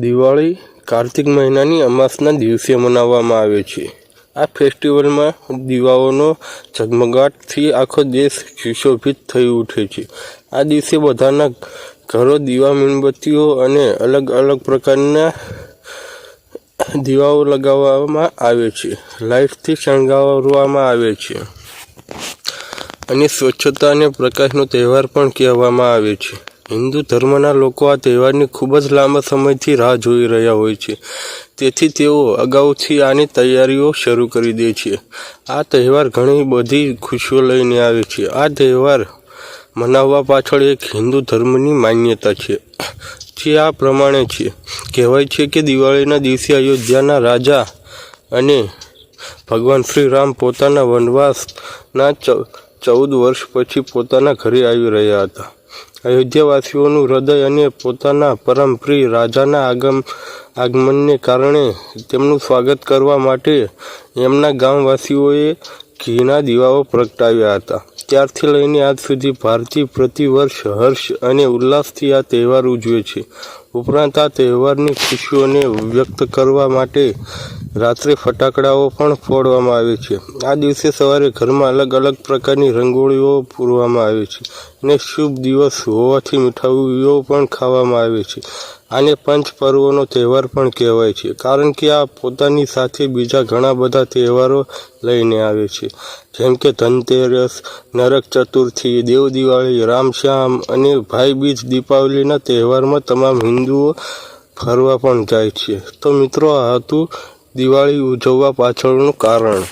દિવાળી કાર્તિક મહિનાની અમાસના દિવસે મનાવવામાં આવે છે. આ ફેસ્ટિવલમાં દીવાઓનો ઝગમગાટથી આખો દેશ સુશોભિત થઈ ઉઠે છે. આ દિવસે બધાના ઘરો દીવા મીણબત્તીઓ અને અલગ અલગ પ્રકારના દીવાઓ લગાવવામાં આવે છે. લાઇટથી શણગારવામાં આવે છે. અને સ્વચ્છતા અને પ્રકાશનો તહેવાર પણ કહેવામાં આવે છે. હિન્દુ ધર્મના લોકો આ તહેવારની ખૂબ જ લાંબા સમયથી રાહ જોઈ રહ્યા હોય છે. તેથી તેઓ અગાઉથી આની તૈયારીઓ શરૂ કરી દે છે. આ તહેવાર ઘણી બધી ખુશીઓ લઈને આવે છે. આ તહેવાર મનાવવા પાછળ એક હિન્દુ ધર્મની માન્યતા છે, જે આ પ્રમાણે છે. કહેવાય છે કે દિવાળીના દિવસે અયોધ્યાના રાજા અને ભગવાન શ્રી રામ પોતાના વનવાસના ચૌદ વર્ષ પછી પોતાના ઘરે આવી રહ્યા હતા. અયોધ્યાવાસીઓનું હૃદય અને પોતાના પરમ રાજાના આગમ, આગમનને કારણે તેમનું સ્વાગત કરવા માટે એમના ગામવાસીઓએ ઘીના દીવાઓ પ્રગટાવ્યા હતા. ત્યારથી લઈને આજ સુધી ભારતીય પ્રતિવર્ષ, હર્ષ અને ઉલ્લાસથી આ તહેવાર ઉજવે છે. ઉપરાંત આ તહેવારની ખુશીઓને વ્યક્ત કરવા માટે રાત્રે ફટાકડાઓ પણ ફોડવામાં આવે છે. આ દિવસે સવારે ઘરમાં અલગ અલગ પ્રકારની રંગોળીઓ પૂરવામાં આવે છે અને શુભ દિવસ હોવાથી મીઠાઈઓ પણ ખાવામાં આવે છે. આને પંચ પર્વોનો તહેવાર પણ કહેવાય છે, કારણ કે આ પોતાની સાથે બીજા ઘણા બધા તહેવારો લઈને આવે છે. જેમ કે ધનતેરસ, નરક ચતુર્થી, દેવ દિવાળી રામશ્યામ અને ભાઈબીજ દીપાવલીના તહેવારમાં તમામ હિન્દુઓ ફરવા પણ જાય છે. તો મિત્રો, આ હતું દિવાળી ઉજવવા પાછળનું કારણ.